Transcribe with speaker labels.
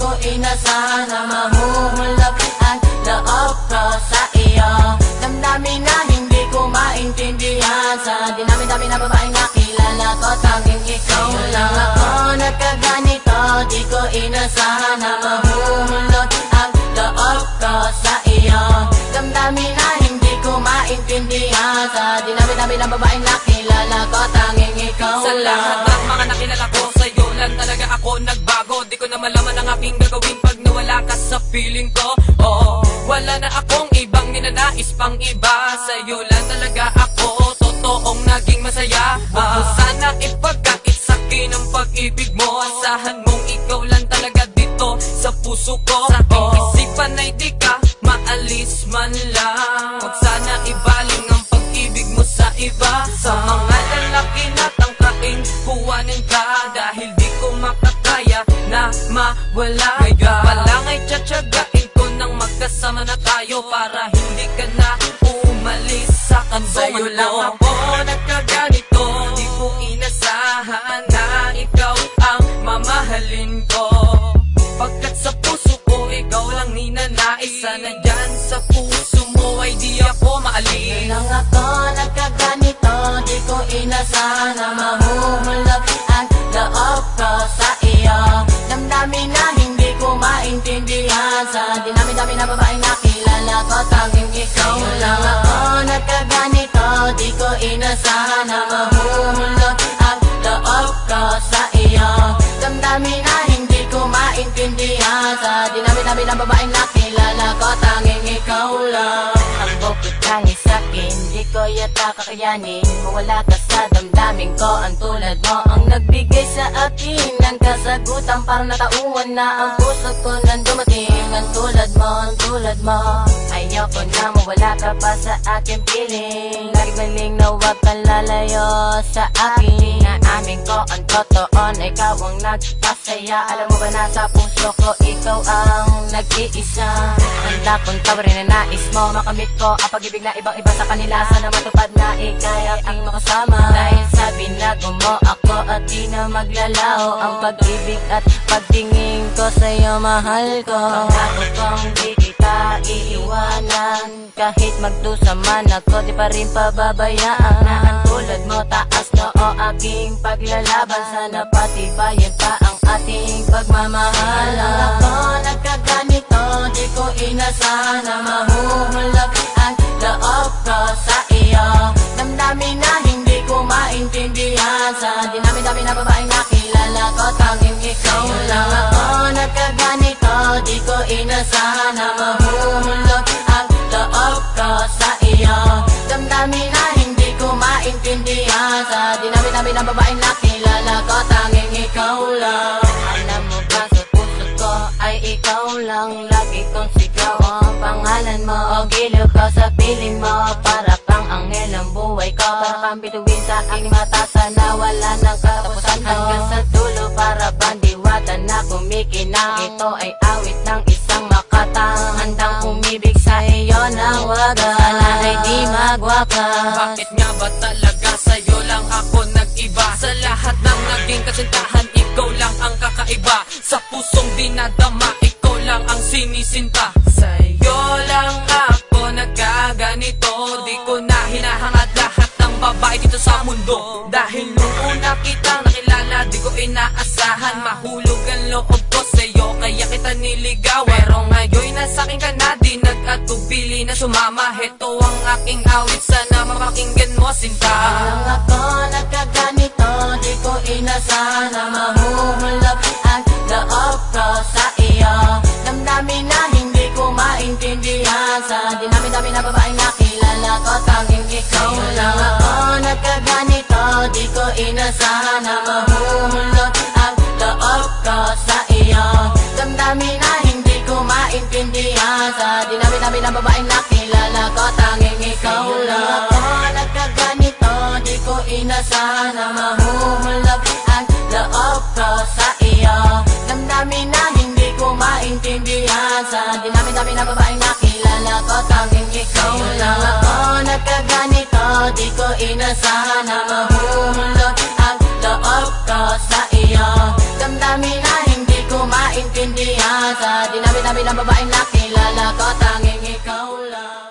Speaker 1: Ko inasahan na mahuhulog ang loob ko sa iyo. Damdamin na hindi ko maintindihan. Sa dinami-dami na babaeng nakilala ko Tanging ikaw lang ako. Nagkaganito Di ko inasahan na mahuhulog ang loob ko sa iyo. Damdamin na hindi ko maintindihan. Sa dinami-dami na babaeng nakilala ko Tanging ikaw
Speaker 2: Sa lahat
Speaker 1: lang.
Speaker 2: ng mga nakilala ko Sa'yo lang talaga ako nagbago Di ko na malaman ang aking gagawin Pag nawala ka sa piling ko. Oo, wala na akong ibang ninanais pang iba. Sa'yo lang talaga ako Totoong naging masaya. Huwag mo sana ipagkait sa'kin ang pag-ibig mo. Asahan mong ikaw lang talaga dito sa puso ko. Sa mawala Ngayon pa lang ay tsatsagain ko nang magkasama na tayo Para hindi ka na umalis sa kantongan
Speaker 1: Sa'yo lang
Speaker 2: ko. ako nagkaganito. Di ko inasahan na ikaw ang mamahalin ko. Pagkat sa puso ko ikaw lang ninanais. Sana dyan sa puso mo ay di ako maalis.
Speaker 1: Lang ako nagkaganito Di ko inasahan inasahan na mahuhulog ang loob ko sa iyo. Damdamin na hindi ko maintindihan. Sa dinami-dami na babaeng nakilala ko Tanging ikaw lang. Ang bukod kahit sa'kin Di ko yata kakayanin. Mawala ka sa damdamin ko Ang tulad mo ang nagbigay sa akin. Ng kasagutan para natauhan na Ang puso ko nang dumating. Ang tulad mo, ang tulad mo. Ayoko na mawala ka pa sa aking piling Na huwag kang lalayo sa akin. Naamin ko ang totoo na ikaw ang nagpasaya. Alam mo ba nasa puso ko ikaw ang nag-iisa? Handa kong tawarin na nais mo. Makamit ko ang pag-ibig na ibang iba sa kanila. Sana matupad na ikay aking makasama Dahil sa binago mo ako at di na maglalaho. Ang pag-ibig at pagtingin ko sa'yo mahal ko. Pangako kong kita iiwanan Kahit magdusa man ako di pa rin pababayaan. Na ang tulad mo taas noo aking paglalaban. Sana patibayin pa ang ating pagmamahal. Ako nagkaganito di ko inasahan na mahuhulog ang loob ko sa iyo. Damdamin na hindi ko maintindihan. Sa dinami-dami na babaeng nakilala ko Tanging ikaw lang. Ako nagkaganito Di ko inasahan na maintindihan. Sa dinami-dami na babaeng nakilala ko Tanging ikaw lang. Alam mo ba sa puso ko ay ikaw lang? Lagi kong sigaw ang pangalan mo O giliw ko sa piling mo. Para kang anghel ang buhay ko. Para kang bituin sa aking mata Sana wala nang katapusan Hanggang sa dulo para bandiwata na kumikinang Ito ay awit
Speaker 2: dinadama Ikaw lang ang sinisinta. Sa'yo lang ako nagkaganito. Di ko na hinahangad lahat ng babae dito sa mundo. Dahil nung una kitang nakilala Di ko inaasahan Mahulog ang loob ko sa'yo. Kaya kita niligaw Pero ngayon nasa akin ka na Di nag-atubili na sumama. Heto ang aking awit Sana mapakinggan mo sinta.
Speaker 1: Lang ako nagkaganito dinami-dami na babaeng nakilala ko Tanging ikaw lang ako. Nagkaganito Di ko inasahan na mahuhulog ang loob ko sa iyo. Damdamin na hindi ko maintindihan. Sa dinami-dami na babaeng nakilala ko Tanging ikaw lang ako. Nagkaganito Di ko inasahan na mahuhulog Inasahan na mahuhulog ang loob ko sa iyo. Damdamin na hindi ko maintindihan. Sa dinami-dami ng babaeng nakilala ko Tanging ikaw lang.